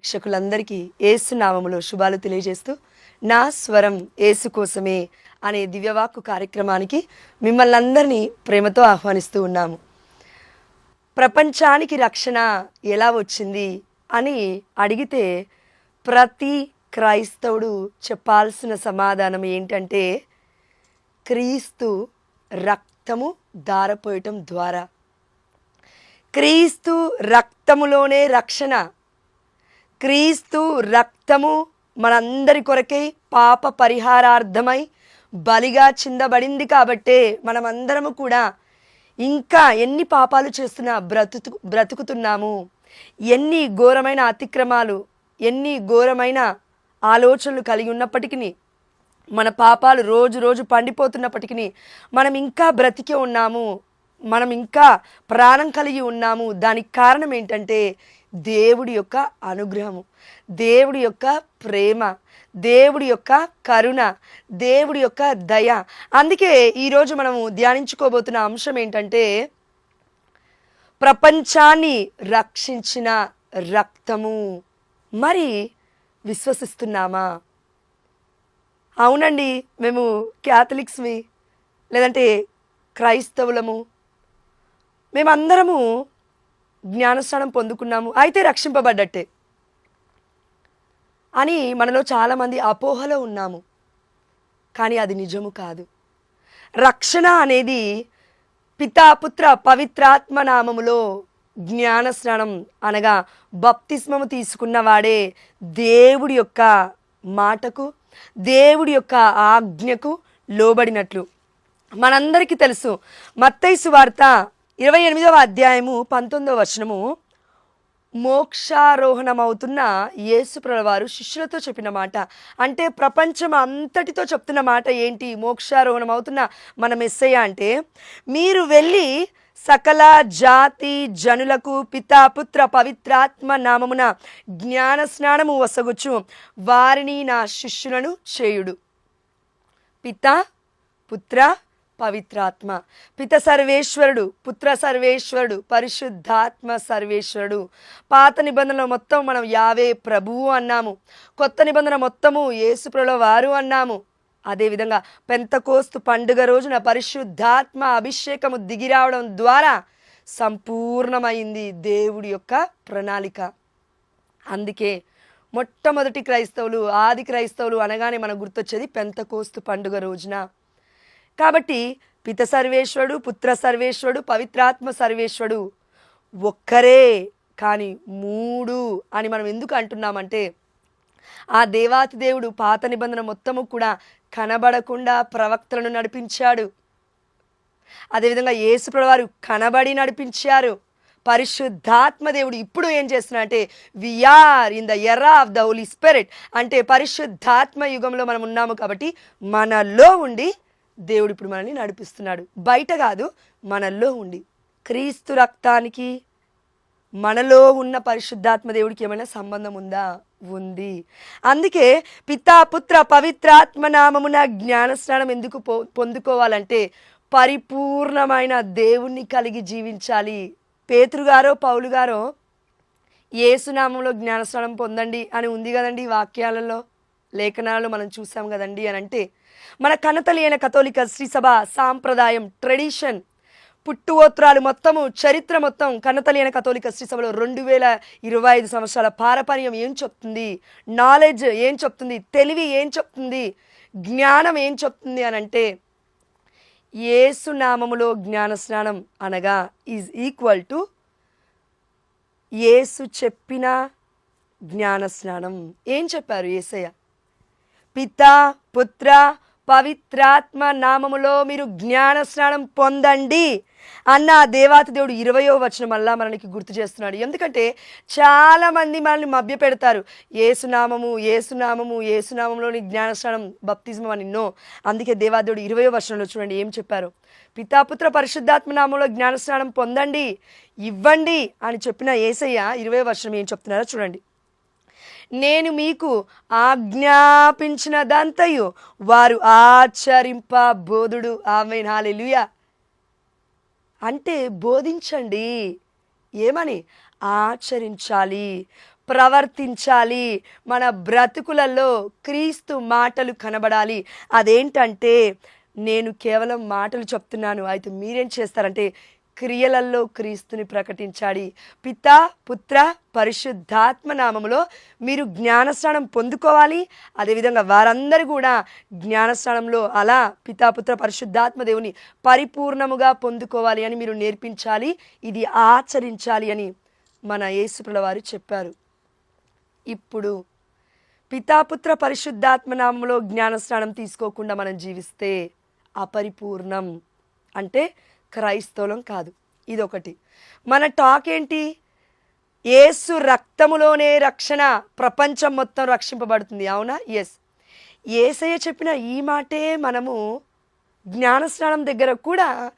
ప్రేక్షకులందరికీ ఏసునామములో శుభాలు తెలియజేస్తూ నా స్వరం ఏసు కోసమే అనే దివ్యవాక్కు కార్యక్రమానికి మిమ్మల్ని అందరినీ ప్రేమతో ఆహ్వానిస్తూ ఉన్నాము. ప్రపంచానికి రక్షణ ఎలా వచ్చింది అని అడిగితే ప్రతి క్రైస్తవుడు చెప్పాల్సిన సమాధానం ఏంటంటే క్రీస్తు రక్తము దారపోయటం ద్వారా. క్రీస్తు రక్తములోనే రక్షణ క్రీస్తు రక్తము మనందరి కొరకై పాప పరిహారార్థమై బలిగా చిందబడింది కాబట్టే మనమందరము కూడా ఇంకా ఎన్ని పాపాలు చేస్తున్నా బ్రతుకు బ్రతుకుతున్నాము. ఎన్ని ఘోరమైన అతిక్రమాలు ఎన్ని ఘోరమైన ఆలోచనలు కలిగి ఉన్నప్పటికీ మన పాపాలు రోజు రోజు పండిపోతున్నప్పటికీ మనం ఇంకా బ్రతికే ఉన్నాము. మనం ఇంకా ప్రాణం కలిగి ఉన్నాము. దానికి కారణం ఏంటంటే దేవుడి యొక్క అనుగ్రహము దేవుడి యొక్క ప్రేమ దేవుడి యొక్క కరుణ దేవుడి యొక్క దయ. అందుకే ఈరోజు మనము ధ్యానించుకోబోతున్న అంశం ఏంటంటే ప్రపంచాన్ని రక్షించిన రక్తము. మరి విశ్వసిస్తున్నామా? అవునండి మేము క్యాథలిక్స్వి లేదంటే క్రైస్తవులము. మేమందరము జ్ఞానస్నానం పొందుకున్నాము. అయితే రక్షింపబడ్డట్టే. అని మనలో చాలామంది అపోహలో ఉన్నాము. కానీ అది నిజము కాదు. రక్షణ అనేది పితాపుత్ర పవిత్రాత్మ నామములో జ్ఞానస్నానం అనగా బప్తిస్మము తీసుకున్నవాడే దేవుడి యొక్క మాటకు దేవుడి యొక్క ఆజ్ఞకు లోబడినట్లు. మనందరికీ తెలుసు మత్తైసు వార్త ఇరవై ఎనిమిదవ అధ్యాయము పంతొమ్మిదవ వచనము. మోక్షారోహణమవుతున్న యేసుప్రభు వారు శిష్యులతో చెప్పిన మాట. అంటే ప్రపంచం అంతటితో చెప్తున్న మాట ఏంటి? మోక్షారోహణం అవుతున్న మన మెస్సయ్య అంటే మీరు వెళ్ళి సకల జాతి జనులకు పితా పుత్ర పవిత్రాత్మ నామమున జ్ఞాన స్నానము వసగుచు. వారిని నా శిష్యులను చేయుడు. పిత పుత్ర పవిత్రాత్మ. పిత సర్వేశ్వరుడు పుత్ర సర్వేశ్వరుడు పరిశుద్ధాత్మ సర్వేశ్వరుడు. పాత నిబంధనలు మొత్తం మనం యావే ప్రభువు అన్నాము. కొత్త నిబంధన మొత్తము యేసుప్రల వారు అన్నాము. అదేవిధంగా పెంతకోస్తు పండుగ రోజున పరిశుద్ధాత్మ అభిషేకము దిగిరావడం ద్వారా సంపూర్ణమైంది దేవుడి యొక్క ప్రణాళిక. అందుకే మొట్టమొదటి క్రైస్తవులు ఆది క్రైస్తవులు అనగానే మనకు గుర్తొచ్చేది పెంతకోస్తు పండుగ రోజున. కాబట్టి పిత సర్వేశ్వరుడు పుత్ర సర్వేశ్వరుడు పవిత్రాత్మ సర్వేశ్వరుడు ఒక్కరే కానీ మూడు అని మనం ఎందుకు అంటున్నామంటే ఆ దేవాతి దేవుడు పాత నిబంధన మొత్తము కూడా కనబడకుండా ప్రవక్తలను నడిపించాడు. అదేవిధంగా యేసుప్రవారు కనబడి నడిపించారు. పరిశుద్ధాత్మ దేవుడు ఇప్పుడు ఏం చేస్తున్నా అంటే we are in the era of the holy spirit అంటే పరిశుద్ధాత్మ యుగంలో మనం ఉన్నాము కాబట్టి మనలో ఉండి దేవుడు ఇప్పుడు మనల్ని నడిపిస్తున్నాడు. బయట కాదు మనల్లో ఉండి. క్రీస్తు రక్తానికి మనలో ఉన్న పరిశుద్ధాత్మ దేవుడికి ఏమైనా సంబంధం ఉందా? ఉంది. అందుకే పితా పుత్ర పవిత్రాత్మ నామమున జ్ఞానస్నానం ఎందుకు పొ పొందుకోవాలంటే పరిపూర్ణమైన దేవుణ్ణి కలిగి జీవించాలి. పేతురుగారో పౌలు గారో ఏసునామంలో జ్ఞానస్నానం పొందండి అని ఉంది కదండి ఈ వాక్యాలలో. లేఖనాలు మనం చూసాం కదండి అని అంటే మన కనతలియన కథోలిక శ్రీసభ సాంప్రదాయం ట్రెడిషన్ పుట్టువోత్రాలు మొత్తము చరిత్ర మొత్తం కన్నతలియన కథోలిక శ్రీసభలో రెండు వేల ఇరవై ఐదు సంవత్సరాల పారపర్యం ఏం చెప్తుంది? నాలెడ్జ్ ఏం చెప్తుంది? తెలివి ఏం చెప్తుంది? జ్ఞానం ఏం చెప్తుంది అని అంటే ఏసు నామములో జ్ఞాన స్నానం అనగా ఈజ్ ఈక్వల్ టు ఏసు చెప్పిన జ్ఞాన స్నానం. ఏం చెప్పారు ఏసయ్య? పితా పుత్ర పవిత్రాత్మ నామములో మీరు జ్ఞాన స్నానం పొందండి అన్న ఆ దేవాతి దేవుడు ఇరవయో వచనం మళ్ళా మనకి గుర్తు చేస్తున్నాడు. ఎందుకంటే చాలామంది మనల్ని మభ్య పెడతారు ఏసునామము ఏసునామము ఏసునామంలోని జ్ఞానస్నానం బప్తిజం అని. నో. అందుకే దేవాదేవుడు ఇరవయో వచనంలో చూడండి ఏం చెప్పారు? పితాపుత్ర పరిశుద్ధాత్మ నామంలో జ్ఞానస్నానం పొందండి ఇవ్వండి అని చెప్పిన ఏసయ్య ఇరవై వర్షం ఏం చెప్తున్నారో చూడండి. నేను మీకు ఆజ్ఞాపించినదంతయు వారు ఆచరింప బోధుడు ఆమె హాలెలుయా అంటే బోధించండి. ఏమని? ఆచరించాలి ప్రవర్తించాలి. మన బ్రతుకులలో క్రీస్తు మాటలు కనబడాలి. అదేంటంటే నేను కేవలం మాటలు చెప్తున్నాను. అయితే మీరేం చేస్తారంటే క్రియలల్లో క్రీస్తుని ప్రకటించాడి. పిత పుత్ర పరిశుద్ధాత్మ నామములో మీరు జ్ఞానస్నానం పొందుకోవాలి. అదేవిధంగా వారందరూ కూడా జ్ఞానస్నానంలో అలా పితాపుత్ర పరిశుద్ధాత్మ దేవుని పరిపూర్ణముగా పొందుకోవాలి అని మీరు నేర్పించాలి. ఇది ఆచరించాలి అని మన యేసుప్రల వారు చెప్పారు. ఇప్పుడు పితాపుత్ర పరిశుద్ధాత్మ నామంలో జ్ఞానస్నానం తీసుకోకుండా మనం జీవిస్తే అపరిపూర్ణం. అంటే క్రైస్తవులం కాదు. ఇదొకటి. మన టాక్ ఏంటి? ఏసు రక్తములోనే రక్షణ ప్రపంచం మొత్తం రక్షింపబడుతుంది. అవునా? ఎస్ ఏసయ్య చెప్పిన ఈ మాటే మనము జ్ఞానస్నానం దగ్గర కూడా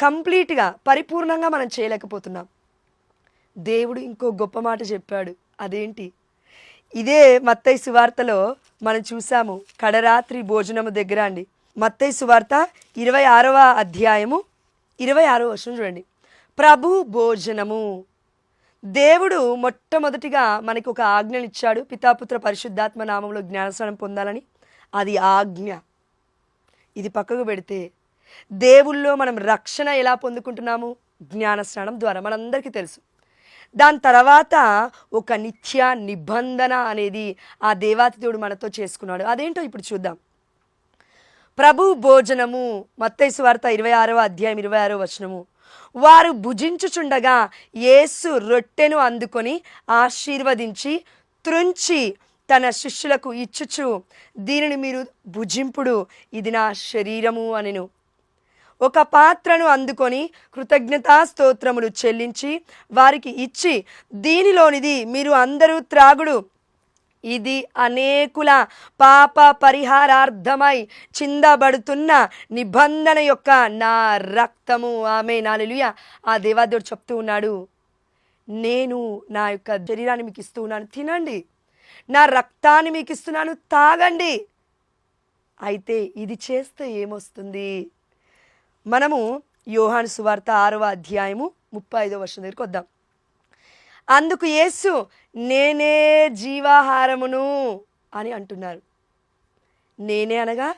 కంప్లీట్గా పరిపూర్ణంగా మనం చేయలేకపోతున్నాం. దేవుడు ఇంకో గొప్ప మాట చెప్పాడు. అదేంటి? ఇదే మత్తయి సువార్తలో మనం చూసాము. కడరాత్రి భోజనము దగ్గర అండి. మత్తైసు సువార్త ఇరవై ఆరవ అధ్యాయము ఇరవై ఆరో వర్షం చూడండి. ప్రభు భోజనము. దేవుడు మొట్టమొదటిగా మనకి ఒక ఆజ్ఞనిచ్చాడు పితాపుత్ర పరిశుద్ధాత్మ నామంలో జ్ఞానస్నానం పొందాలని. అది ఆజ్ఞ. ఇది పక్కకు పెడితే దేవుల్లో మనం రక్షణ ఎలా పొందుకుంటున్నాము? జ్ఞానస్నానం ద్వారా మనందరికీ తెలుసు. దాని తర్వాత ఒక నిత్య నిబంధన అనేది ఆ దేవాతి దేవుడు మనతో చేసుకున్నాడు. అదేంటో ఇప్పుడు చూద్దాం. ప్రభు భోజనము మత్తైసు వార్త ఇరవై ఆరవ అధ్యాయం ఇరవై ఆరో వచనము. వారు భుజించుచుండగా యేసు రొట్టెను అందుకొని ఆశీర్వదించి త్రుంచి తన శిష్యులకు ఇచ్చుచు దీనిని మీరు భుజింపుడు ఇది నా శరీరము అనెను. ఒక పాత్రను అందుకొని కృతజ్ఞతా స్తోత్రములు చెల్లించి వారికి ఇచ్చి దీనిలోనిది మీరు అందరూ త్రాగుడు ఇది అనేకుల పాప పరిహారార్థమై చిందబడుతున్న నిబంధన యొక్క నా రక్తము. ఆమె నాలుయ ఆ దేవాదేవుడు చెప్తూ ఉన్నాడు నేను నా యొక్క శరీరాన్ని మీకు ఇస్తూ ఉన్నాను. తినండి. నా రక్తాన్ని మీకు ఇస్తున్నాను. తాగండి. అయితే ఇది చేస్తే ఏమొస్తుంది? మనము యోహాను సువార్త ఆరవ అధ్యాయము ముప్పై ఐదో వర్షం దగ్గరికి వద్దాం. అందుకు యేసు నేనే జీవాహారమును అని అంటున్నారు. నేనే అనగా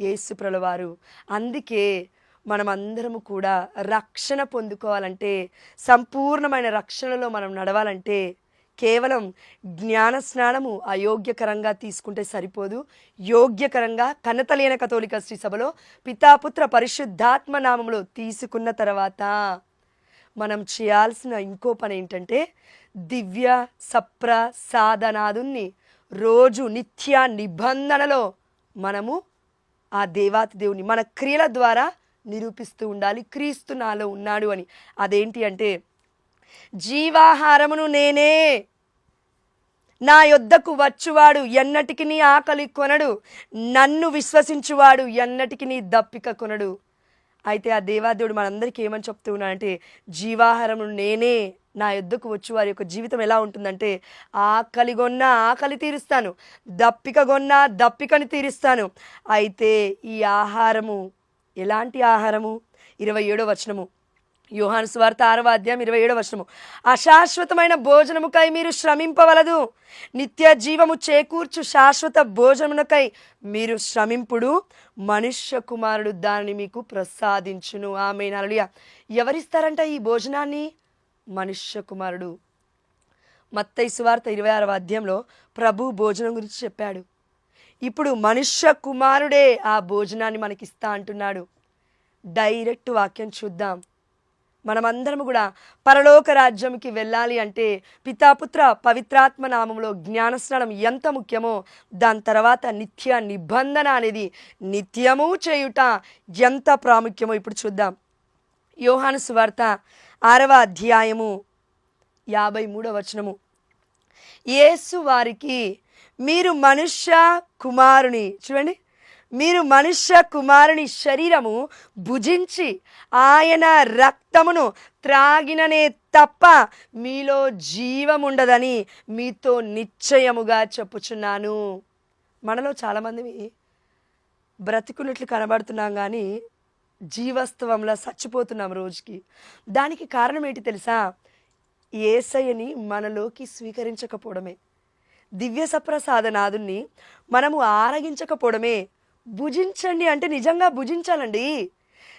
యేసు ప్రలవారు. అందుకే మనమందరము కూడా రక్షణ పొందుకోవాలంటే సంపూర్ణమైన రక్షణలో మనం నడవాలంటే కేవలం జ్ఞాన స్నానము అయోగ్యకరంగా తీసుకుంటే సరిపోదు. యోగ్యకరంగా కన్నతలేన కథోలిక శ్రీ సభలో పితాపుత్ర పరిశుద్ధాత్మ నామములు తీసుకున్న తర్వాత మనం చేయాల్సిన ఇంకో పని ఏంటంటే దివ్య సప్ర సాధనాదుని రోజు నిత్య నిబంధనలో మనము ఆ దేవాతి దేవుని మన క్రియల ద్వారా నిరూపిస్తూ ఉండాలి. క్రీస్తు నాలో ఉన్నాడు అని. అదేంటి అంటే జీవాహారమును నేనే నా యొద్దకు వచ్చువాడు ఎన్నటికి నీ ఆకలి కొనడు. నన్ను విశ్వసించువాడు ఎన్నటికి నీ దప్పిక కొనడు. అయితే ఆ దేవాదేవుడు మనందరికీ ఏమని చెప్తూ ఉన్నాడంటే జీవాహారమును నేనే నా యుద్ధకు వచ్చి. వారి యొక్క జీవితం ఎలా ఉంటుందంటే ఆకలి కొన్న ఆకలి తీరుస్తాను దప్పిక కొన్న దప్పికని తీరుస్తాను. అయితే ఈ ఆహారము ఎలాంటి ఆహారము? ఇరవై ఏడో వచనము. యోహాను స్వార్థ ఆరవ అధ్యాయం ఇరవై ఏడవ వర్షము అశాశ్వతమైన భోజనముకై మీరు శ్రమింపవలదు. నిత్య జీవము చేకూర్చు శాశ్వత భోజనమునకై మీరు శ్రమింపుడు. మనుష్య కుమారుడు దానిని మీకు ప్రసాదించును. ఆమె నలుయ ఎవరిస్తారంట ఈ భోజనాన్ని? మనుష్య కుమారుడు. మత్తయి సువార్త ఇరవై ఆరవ అధ్యాయంలో ప్రభు భోజనం గురించి చెప్పాడు. ఇప్పుడు మనుష్య కుమారుడే ఆ భోజనాన్ని మనకిస్తా అంటున్నాడు. డైరెక్ట్ వాక్యం చూద్దాం. మనమందరం కూడా పరలోక రాజ్యంకి వెళ్ళాలి అంటే పితాపుత్ర పవిత్రాత్మ నామంలో జ్ఞానస్నానం ఎంత ముఖ్యమో దాని తర్వాత నిత్య నిబంధన అనేది నిత్యము చేయుట ఎంత ప్రాముఖ్యమో ఇప్పుడు చూద్దాం. యోహాను సువార్త ఆరవ అధ్యాయము యాభై మూడవ వచనము. యేసు వారికి మీరు మనుష్య కుమారుని చూడండి. మీరు మనుష్య కుమారుని శరీరము భుజించి ఆయన రక్తమును త్రాగిననే తప్ప మీలో జీవముండదని మీతో నిశ్చయముగా చెప్పుచున్నాను. మనలో చాలామంది బ్రతికున్నట్లు కనబడుతున్నాం కానీ జీవస్తవంలో చచ్చిపోతున్నాం రోజుకి. దానికి కారణం ఏంటి తెలుసా? ఏసయ్యని మనలోకి స్వీకరించకపోవడమే. దివ్య సప్రసాదనాథుణ్ణి మనము ఆరగించకపోవడమే. భుజించండి అంటే నిజంగా భుజించాలండి.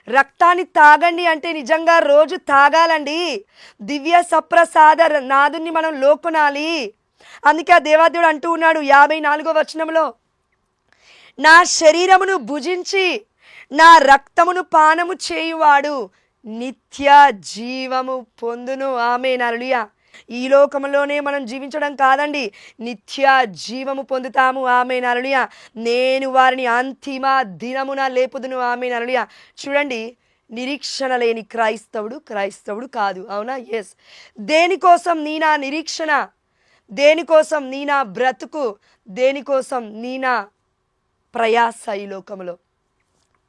రక్తాన్ని తాగండి అంటే నిజంగా రోజు తాగాలండి. దివ్య సప్రసాద నాదుని మనం లోకొనాలి అందుకే ఆ దేవాదేవుడు అంటూ ఉన్నాడు యాభై నాలుగో వచనంలో నా శరీరమును భుజించి నా రక్తమును పానము చేయువాడు నిత్య జీవము పొందును. ఆమె నలుయా ఈ లోకంలోనే మనం జీవించడం కాదండి. నిత్య జీవము పొందుతాము. ఆమె నలుయ నేను వారిని అంతిమ దినమున లేపుదును. ఆమె నలుయ చూడండి నిరీక్షణ లేని క్రైస్తవుడు క్రైస్తవుడు కాదు. అవునా? ఎస్ దేనికోసం నీ నా నిరీక్షణ? దేనికోసం నీ నా బ్రతుకు? దేనికోసం నీ నా ప్రయాస ఈ లోకంలో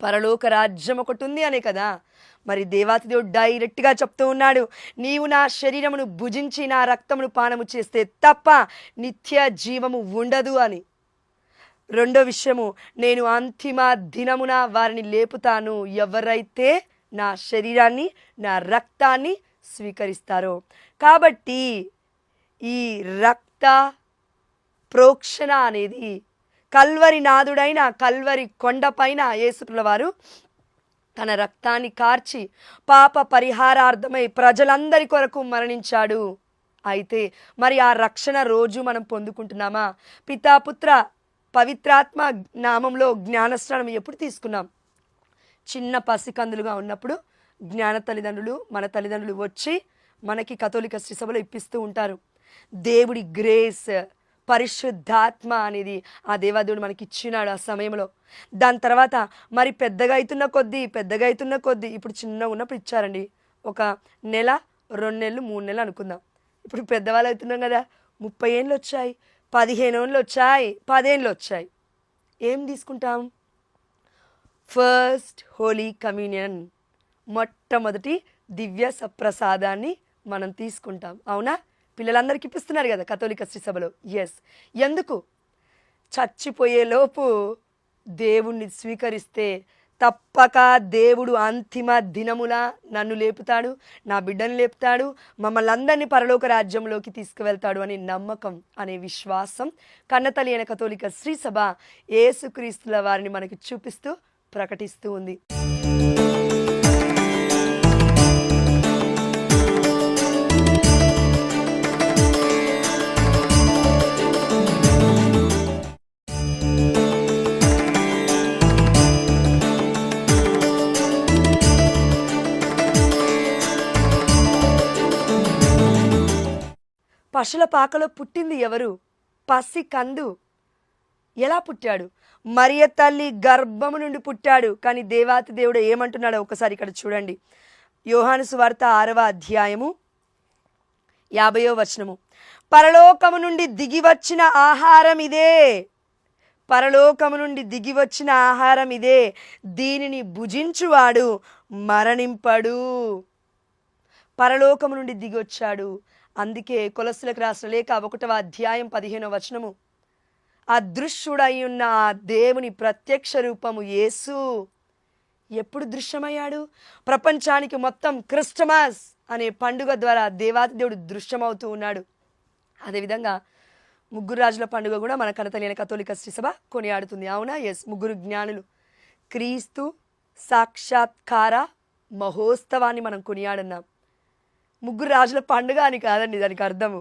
పరలోక రాజ్యం ఒకటి ఉంది అనే కదా? మరి దేవాతిదేవుడు డైరెక్ట్గా చెప్తూ ఉన్నాడు నీవు నా శరీరమును భుజించి నా రక్తమును పానము చేస్తే తప్ప నిత్య జీవము ఉండదు అని. రెండో విషయము నేను అంతిమ దినమున వారిని లేపుతాను ఎవరైతే నా శరీరాన్ని నా రక్తాన్ని స్వీకరిస్తారో. కాబట్టి ఈ రక్త ప్రోక్షణ అనేది కల్వరి నాదుడైన కల్వరి కొండపైన యేసుప్రల వారు తన రక్తాన్ని కార్చి పాప పరిహారార్థమై ప్రజలందరి కొరకు మరణించాడు. అయితే మరి ఆ రక్షణ రోజు మనం పొందుకుంటున్నామా? పితాపుత్ర పవిత్రాత్మ నామంలో జ్ఞానస్నానం ఎప్పుడు తీసుకున్నాం? చిన్న పసికందులుగా ఉన్నప్పుడు జ్ఞాన తల్లిదండ్రులు మన తల్లిదండ్రులు వచ్చి మనకి కథోలిక శ్రీసభలో ఇప్పిస్తూ ఉంటారు. దేవుడి గ్రేస్ పరిశుద్ధాత్మ అనేది ఆ దేవాదేవుడు మనకి ఇచ్చినాడు ఆ సమయంలో. దాని తర్వాత మరి పెద్దగా అవుతున్న కొద్దీ పెద్దగా అవుతున్న కొద్దీ ఇప్పుడు చిన్నగా ఉన్నప్పుడు ఇచ్చారండి. ఒక నెల రెండు నెలలు మూడు నెలలు అనుకుందాం. ఇప్పుడు పెద్దవాళ్ళు అవుతున్నాం కదా ముప్పై ఏళ్ళు వచ్చాయి పదిహేను ఏళ్ళు వచ్చాయి పదేళ్ళు వచ్చాయి. ఏం తీసుకుంటాం? First holy communion. మొట్టమొదటి దివ్య సప్రసాదాన్ని మనం తీసుకుంటాం. అవునా? పిల్లలందరికీ ఇప్పిస్తున్నారు కదా కథోలిక శ్రీసభలో ఎస్ ఎందుకు? చచ్చిపోయేలోపు దేవుణ్ణి స్వీకరిస్తే తప్పక దేవుడు అంతిమ దినముల నన్ను లేపుతాడు నా బిడ్డను లేపుతాడు మమ్మల్ని అందరినీ పరలోక రాజ్యంలోకి తీసుకువెళ్తాడు అనే నమ్మకం అనే విశ్వాసం కన్నతలి అయిన కథోలిక శ్రీసభ ఏసుక్రీస్తుల వారిని మనకి చూపిస్తూ ప్రకటిస్తూ ఉంది. పశుల పాకలో పుట్టింది ఎవరు? పసి కందు. ఎలా పుట్టాడు? మరియ తల్లి గర్భము నుండి పుట్టాడు కానీ దేవాతి దేవుడు ఏమంటున్నాడో ఒకసారి ఇక్కడ చూడండి. యోహాను సువార్త ఆరవ అధ్యాయము యాభయో వచనము. పరలోకము నుండి దిగి వచ్చిన ఆహారం ఇదే. పరలోకము నుండి దిగి వచ్చిన ఆహారం ఇదే. దీనిని భుజించువాడు మరణింపడు. పరలోకము నుండి దిగి వచ్చాడు అందుకే కొలసులకు రాసిన లేఖ ఒకటవ అధ్యాయం పదిహేనవ వచనము. అదృశ్యుడై ఉన్న ఆ దేవుని ప్రత్యక్ష రూపము యేసు ఎప్పుడు దృశ్యమయ్యాడు? ప్రపంచానికి మొత్తం క్రిస్టమస్ అనే పండుగ ద్వారా దేవాతి దేవుడు దృశ్యమవుతూ ఉన్నాడు. అదేవిధంగా ముగ్గురు రాజుల పండుగ కూడా మన కనతలేని కథోలిక శ్రీసభ కొనియాడుతుంది. అవునా? ఎస్ ముగ్గురు జ్ఞానులు. క్రీస్తు సాక్షాత్కార మహోత్సవాన్ని మనం కొనియాడున్నాం. ముగ్గురు రాజుల పండుగ అని కాదండి దానికి అర్థము.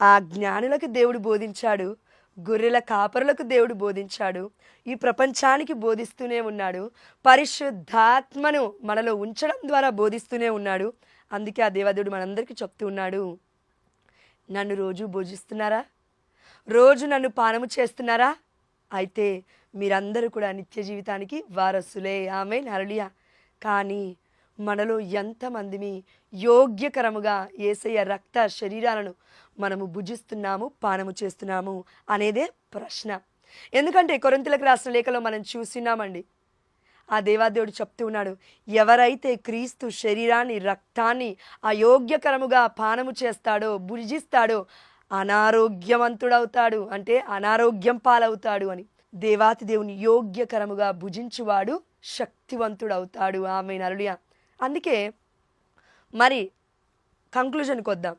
ఆ జ్ఞానులకు దేవుడు బోధించాడు గొర్రెల కాపరులకు దేవుడు బోధించాడు ఈ ప్రపంచానికి బోధిస్తూనే ఉన్నాడు పరిశుద్ధాత్మను మనలో ఉంచడం ద్వారా బోధిస్తూనే ఉన్నాడు. అందుకే ఆ దేవదేవుడు మనందరికీ చెప్తూ ఉన్నాడు నన్ను రోజు భోజిస్తున్నారా? రోజు నన్ను పానము చేస్తున్నారా? అయితే మీరందరూ కూడా నిత్య జీవితానికి వారసులే. ఆమె నరళియా కానీ మనలో ఎంతమందిమి యోగ్యకరముగా ఏసయ్య రక్త శరీరాలను మనము భుజిస్తున్నాము పానము చేస్తున్నాము అనేదే ప్రశ్న. ఎందుకంటే కొరంతులకు రాసిన లేఖలో మనం చూసినామండి. ఆ దేవాదేవుడు చెప్తూ ఉన్నాడు ఎవరైతే క్రీస్తు శరీరాన్ని రక్తాన్ని అయోగ్యకరముగా పానము చేస్తాడో భుజిస్తాడో అనారోగ్యవంతుడవుతాడు అంటే అనారోగ్యం పాలవుతాడు అని. దేవాతి దేవుని యోగ్యకరముగా భుజించువాడు శక్తివంతుడవుతాడు. ఆమె నరుడియా అందుకే మరి కంక్లూజన్కి వద్దాం.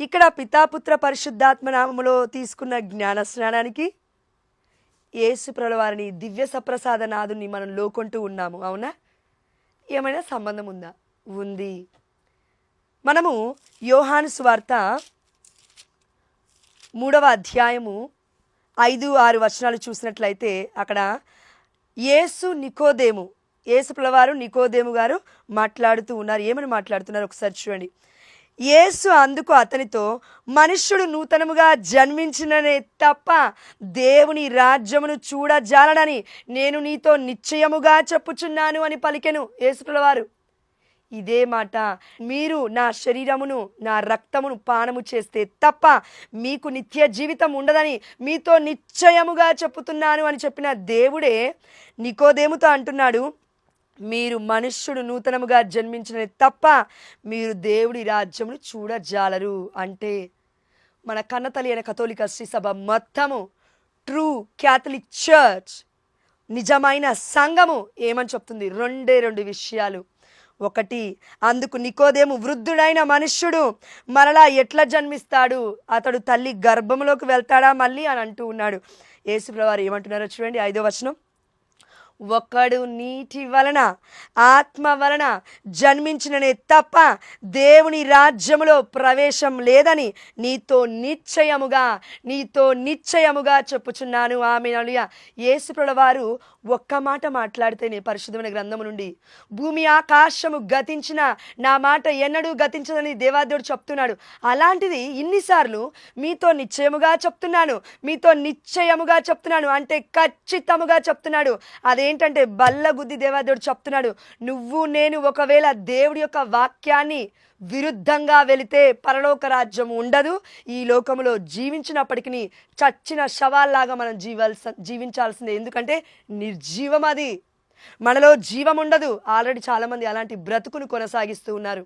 ఇక్కడ పితాపుత్ర పరిశుద్ధాత్మ నామములో తీసుకున్న జ్ఞాన స్నానానికి ఏసుప్రల వారిని దివ్య సప్రసాద నాదుని మనం లోకొంటూ ఉన్నాము. అవునా? ఏమైనా సంబంధం ఉందా? ఉంది. మనము యోహాను స్వార్త మూడవ అధ్యాయము ఐదు ఆరు వచనాలు చూసినట్లయితే అక్కడ యేసు నికోదేము యేసుప్రవారు నికోదేము గారు మాట్లాడుతూ ఉన్నారు. ఏమని మాట్లాడుతున్నారు? ఒకసారి చూడండి. యేసు అందుకు అతనితో మనుష్యుడు నూతనముగా జన్మించిననే తప్ప దేవుని రాజ్యమును చూడజాలడని నేను నీతో నిశ్చయముగా చెప్పుచున్నాను అని పలికెను యేసుప్రవారు. ఇదే మాట. మీరు నా శరీరమును నా రక్తమును పానము చేస్తే తప్ప మీకు నిత్య జీవితం ఉండదని మీతో నిశ్చయముగా చెప్పుతున్నాను అని చెప్పిన దేవుడే నికోదేముతో అంటున్నాడు. మీరు మనుష్యుడు నూతనముగా జన్మించిన తప్ప మీరు దేవుడి రాజ్యమును చూడజాలరు. అంటే మన కన్నతల్లి అయిన కథోలిక శ్రీ సభ మొత్తము ట్రూ క్యాథలిక్ చర్చ్ నిజమైన సంఘము ఏమని చెప్తుంది? రెండే రెండు విషయాలు. ఒకటి అందుకు నికోదేము వృద్ధుడైన మనుష్యుడు మరలా ఎట్లా జన్మిస్తాడు? అతడు తల్లి గర్భంలోకి వెళ్తాడా మళ్ళీ అని అంటూ ఉన్నాడు. యేసుప్రవారు ఏమంటున్నారో చూడండి ఐదో వచనం. ఒకడు నీటి వలన ఆత్మ వలన జన్మించిననే తప్ప దేవుని రాజ్యములో ప్రవేశం లేదని నీతో నిశ్చయముగా నీతో నిశ్చయముగా చెప్పుచున్నాను. ఆమె నలుయ యేసుప్రుల వారు ఒక్క మాట మాట్లాడితేనే పరిశుద్ధమైన గ్రంథము నుండి భూమి ఆకాశము గతించిన నా మాట ఎన్నడూ గతించదని దేవాదేవుడు చెప్తున్నాడు. అలాంటిది ఇన్నిసార్లు మీతో నిశ్చయముగా చెప్తున్నాను మీతో నిశ్చయముగా చెప్తున్నాను అంటే ఖచ్చితముగా చెప్తున్నాడు. అదేంటంటే బల్లగుద్ది దేవాదేవుడు చెప్తున్నాడు నువ్వు నేను ఒకవేళ దేవుడి యొక్క వాక్యాన్ని విరుద్ధంగా వెళితే పరలోక రాజ్యం ఉండదు. ఈ లోకంలో జీవించినప్పటికీ చచ్చిన శవాల్లాగా మనం జీవాల్సి జీవించాల్సిందే. ఎందుకంటే నిర్జీవం అది. మనలో జీవం ఉండదు. ఆల్రెడీ చాలామంది అలాంటి బ్రతుకును కొనసాగిస్తూ ఉన్నారు.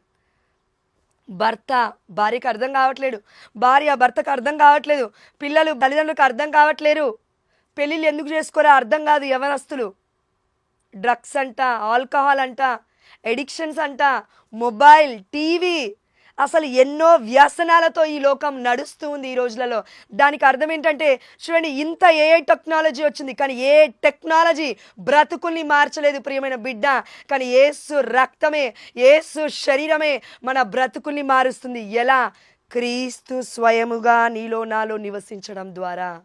భర్త భార్యకు అర్థం కావట్లేదు. భార్య భర్తకు అర్థం కావట్లేదు. పిల్లలు తల్లిదండ్రులకు అర్థం కావట్లేరు. పెళ్ళిళ్ళు ఎందుకు చేసుకోరో? అర్థం కాదు యవనస్తులు. డ్రగ్స్ అంట ఆల్కహాల్ అంట ఎడిక్షన్స్ అంట మొబైల్ టీవీ. అసలు ఎన్నో వ్యసనాలతో ఈ లోకం నడుస్తూ ఉంది ఈ రోజులలో. దానికి అర్థం ఏంటంటే చూడండి ఇంత ఏ టెక్నాలజీ వచ్చింది కానీ ఏ టెక్నాలజీ బ్రతుకుల్ని మార్చలేదు ప్రియమైన బిడ్డ. కానీ ఏసు రక్తమే ఏసు శరీరమే మన బ్రతుకుల్ని మారుస్తుంది. ఎలా? క్రీస్తు స్వయముగా నీలో నాలో నివసించడం ద్వారా.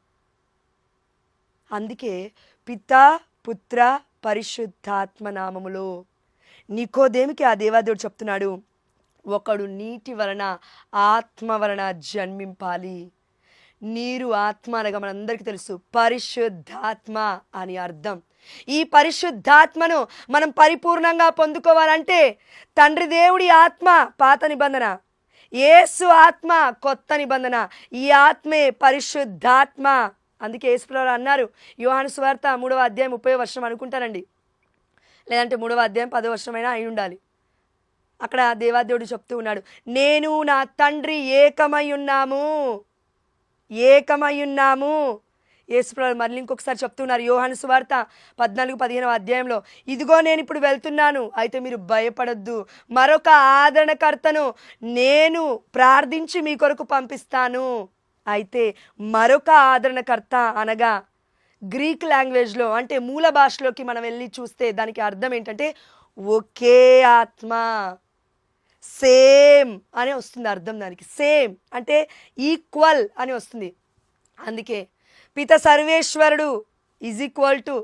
అందుకే పిత పుత్ర పరిశుద్ధాత్మ నామములో. నికోదేమికి ఆ దేవాదేవుడు చెప్తున్నాడు? ఒకడు నీటి వలన ఆత్మ వలన జన్మింపాలి. నీరు ఆత్మ అనగా మనందరికీ తెలుసు. పరిశుద్ధాత్మ అని అర్థం. ఈ పరిశుద్ధాత్మను మనం పరిపూర్ణంగా పొందుకోవాలంటే తండ్రి దేవుడి ఆత్మ పాత నిబంధన. ఏసు ఆత్మ కొత్త నిబంధన. ఈ ఆత్మే పరిశుద్ధాత్మ. అందుకే యేసుప్రవారు అన్నారు యోహాను స్వార్త మూడవ అధ్యాయం ముప్పై వర్షం అనుకుంటారండి లేదంటే మూడవ అధ్యాయం పదో వర్షమైనా అయి ఉండాలి. అక్కడ దేవాదేవుడు చెప్తూ ఉన్నాడు నేను నా తండ్రి ఏకమై ఉన్నాము. ఏకమై ఉన్నాము. యేసుప్రభు మళ్ళీ ఇంకొకసారి చెప్తున్నారు యోహాను సువార్త పద్నాలుగు పదిహేనవ అధ్యాయంలో ఇదిగో నేను ఇప్పుడు వెళ్తున్నాను అయితే మీరు భయపడొద్దు. మరొక ఆదరణకర్తను నేను ప్రార్థించి మీ కొరకు పంపిస్తాను. అయితే మరొక ఆదరణకర్త అనగా గ్రీక్ లాంగ్వేజ్లో అంటే మూల భాషలోకి మనం వెళ్ళి చూస్తే దానికి అర్థం ఏంటంటే ఒకే ఆత్మ. సేమ్ అని వస్తుంది అర్థం దానికి. సేమ్ అంటే ఈక్వల్ అని వస్తుంది. అందుకే పిత సర్వేశ్వరుడు ఈజ్ ఈక్వల్ టు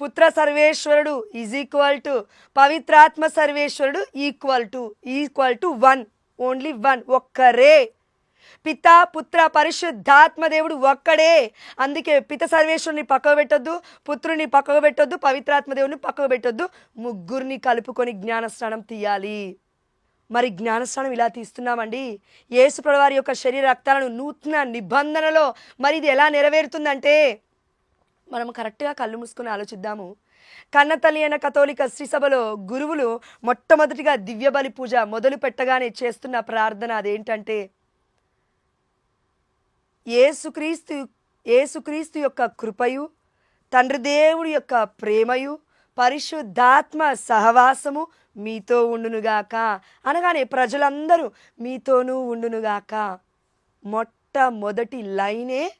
పుత్ర సర్వేశ్వరుడు ఈజ్ ఈక్వల్ టు పవిత్రాత్మ సర్వేశ్వరుడు equal to equal to one only one ఒక్కరే. పిత పుత్ర పరిశుద్ధాత్మ దేవుడు ఒక్కడే. అందుకే పిత సర్వేశ్వరుని పక్కకు పెట్టొద్దు పుత్రుని పక్కకు పెట్టొద్దు పవిత్రాత్మ దేవుని పక్కకు పెట్టొద్దు. ముగ్గురిని కలుపుకొని జ్ఞానస్నానం తీయాలి. మరి జ్ఞానస్నానం ఇలా తీస్తున్నామండి. యేసు వారి యొక్క శరీర రక్తాలను నూతన నిబంధనలో మరి ఇది ఎలా నెరవేరుతుందంటే మనం కరెక్ట్గా కళ్ళు మూసుకొని ఆలోచిద్దాము. కన్నతల్లి అయిన కథోలిక శ్రీసభలో గురువులు మొట్టమొదటిగా దివ్య బలి పూజ మొదలు పెట్టగానే చేస్తున్న ప్రార్థన అదేంటంటే ఏసుక్రీస్తు ఏసుక్రీస్తు యొక్క కృపయు తండ్రి దేవుడి యొక్క ప్రేమయు పరిశుద్ధాత్మ సహవాసము మీతో ఉండునుగాక. అనగానే ప్రజలందరూ మీతోనూ ఉండునుగాక. మొట్టమొదటి లైనే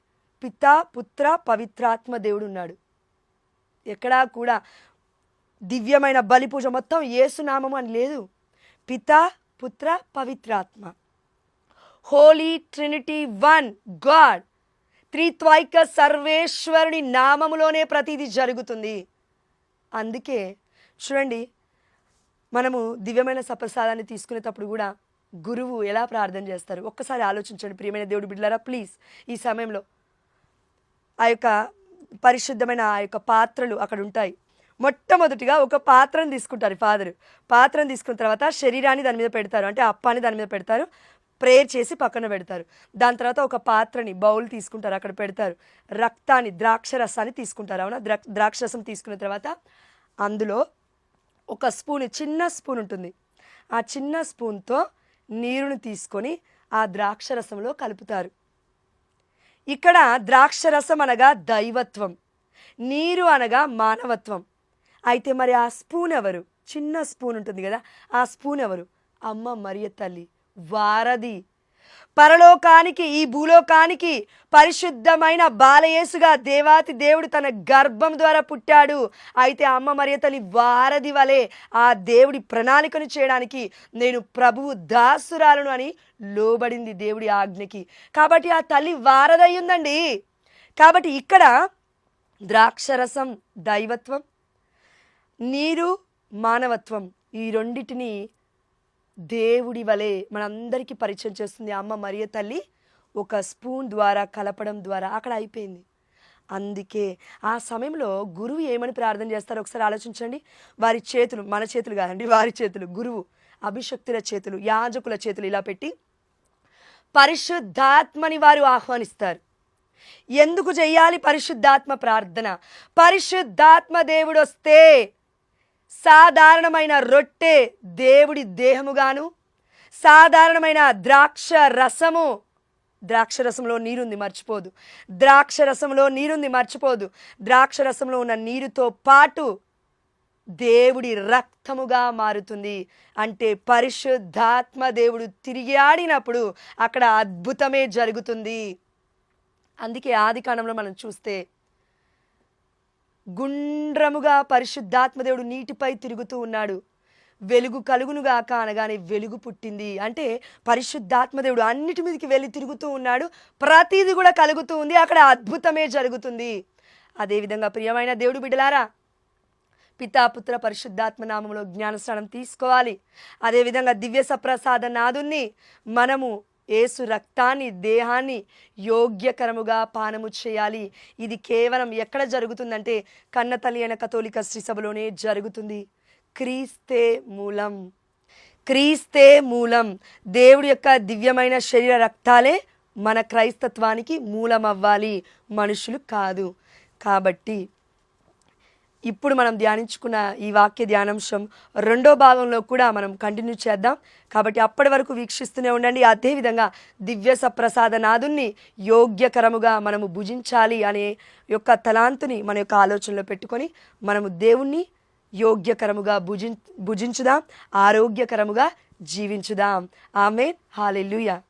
పితా పుత్ర పవిత్రాత్మ దేవుడు ఉన్నాడు ఎక్కడా కూడా దివ్యమైన బలిపూజ మొత్తం ఏసునామము అని లేదు. పితా పుత్ర పవిత్రాత్మ. Holy trinity one God. త్రిత్వైక సర్వేశ్వరుని నామములోనే ప్రతిదీ జరుగుతుంది. అందుకే చూడండి మనము దివ్యమైన సప్రసాదాన్ని తీసుకునేటప్పుడు కూడా గురువు ఎలా ప్రార్థన చేస్తారు? ఒక్కసారి ఆలోచించండి ప్రియమైన దేవుడు బిడ్డలారా ప్లీజ్ ఈ సమయంలో ఆ యొక్క పరిశుద్ధమైన ఆ యొక్క పాత్రలు అక్కడ ఉంటాయి. మొట్టమొదటిగా ఒక పాత్రను తీసుకుంటారు ఫాదర్. పాత్రను తీసుకున్న తర్వాత శరీరాన్ని దాని మీద పెడతారు. అంటే అప్పాన్ని దాని మీద పెడతారు. ప్రేయర్ చేసి పక్కన పెడతారు. దాని తర్వాత ఒక పాత్రని బౌల్ తీసుకుంటారు అక్కడ పెడతారు. రక్తాన్ని ద్రాక్ష రసాన్ని తీసుకుంటారు. అవునా? ద్రాక్ష రసం తీసుకున్న తర్వాత అందులో ఒక స్పూన్ చిన్న స్పూన్ ఉంటుంది. ఆ చిన్న స్పూన్తో నీరుని తీసుకొని ఆ ద్రాక్ష రసంలో కలుపుతారు. ఇక్కడ ద్రాక్ష రసం అనగా దైవత్వం. నీరు అనగా మానవత్వం. అయితే మరి ఆ స్పూన్ ఎవరు? చిన్న స్పూన్ ఉంటుంది కదా ఆ స్పూన్ ఎవరు? అమ్మ మరియ తల్లి. వారధి పరలోకానికి ఈ భూలోకానికి పరిశుద్ధమైన బాలయేసుగా దేవాతి దేవుడు తన గర్భం ద్వారా పుట్టాడు. అయితే అమ్మ మరియతని వారధి వలె ఆ దేవుడి ప్రణాళికను చేయడానికి నేను ప్రభువు దాసురాలను అని లోబడింది దేవుడి ఆజ్ఞకి. కాబట్టి ఆ తల్లి వారధయ్యుందండి. కాబట్టి ఇక్కడ ద్రాక్షరసం దైవత్వం నీరు మానవత్వం ఈ రెండిటిని దేవుడి వలె మనందరికీ పరిచయం చేస్తుంది అమ్మ మరియ తల్లి ఒక స్పూన్ ద్వారా కలపడం ద్వారా. అక్కడ అయిపోయింది. అందుకే ఆ సమయంలో గురువు ఏమని ప్రార్థన చేస్తారో ఒకసారి ఆలోచించండి. వారి చేతులు మన చేతులు కాదండి వారి చేతులు గురువు అభిషక్తుల చేతులు యాజకుల చేతులు ఇలా పెట్టి పరిశుద్ధాత్మని వారు ఆహ్వానిస్తారు. ఎందుకు చేయాలి పరిశుద్ధాత్మ ప్రార్థన? పరిశుద్ధాత్మ దేవుడు వస్తే సాధారణమైన రొట్టె దేవుడి దేహముగాను సాధారణమైన ద్రాక్ష రసము ద్రాక్ష రసంలో నీరుంది మర్చిపోదు. ద్రాక్ష రసంలో నీరుంది మర్చిపోదు. ద్రాక్ష రసంలో ఉన్న నీరుతో పాటు దేవుడి రక్తముగా మారుతుంది. అంటే పరిశుద్ధాత్మ దేవుడు తిరిగి ఆడినప్పుడు అక్కడ అద్భుతమే జరుగుతుంది. అందుకే ఆది కాలంలో మనం చూస్తే గుండ్రముగా పరిశుద్ధాత్మదేవుడు నీటిపై తిరుగుతూ ఉన్నాడు. వెలుగు కలుగునుగాక అనగానే వెలుగు పుట్టింది. అంటే పరిశుద్ధాత్మదేవుడు అన్నిటి మీదకి వెళ్ళి తిరుగుతూ ఉన్నాడు. ప్రతీది కూడా కలుగుతూ ఉంది. అక్కడ అద్భుతమే జరుగుతుంది. అదేవిధంగా ప్రియమైన దేవుడు బిడ్డలారా పితాపుత్ర పరిశుద్ధాత్మ నామంలో జ్ఞానస్నానం తీసుకోవాలి. అదేవిధంగా దివ్య సప్రసాద నాదుని మనము ఏసు రక్తాన్ని దేహాన్ని యోగ్యకరముగా పానము చేయాలి. ఇది కేవలం ఎక్కడ జరుగుతుందంటే కన్నతల్లి అయిన కథోలిక శ్రీసభలోనే జరుగుతుంది. క్రీస్తే మూలం. క్రీస్తే మూలం. దేవుడి యొక్క దివ్యమైన శరీర రక్తాలే మన క్రైస్తత్వానికి మూలం అవ్వాలి మనుషులు కాదు. కాబట్టి ఇప్పుడు మనం ధ్యానించుకున్న ఈ వాక్య ధ్యానాంశం రెండో భాగంలో కూడా మనం కంటిన్యూ చేద్దాం. కాబట్టి అప్పటి వరకు వీక్షిస్తూనే ఉండండి. అదేవిధంగా దివ్య సప్రసాద నాదుని యోగ్యకరముగా మనము భుజించాలి అనే యొక్క తలాంతుని మన యొక్క ఆలోచనలో పెట్టుకొని మనము దేవుణ్ణి యోగ్యకరముగా భుజిం భుజించుదాం. ఆరోగ్యకరముగా జీవించుదాం. ఆమె హాలెల్లుయా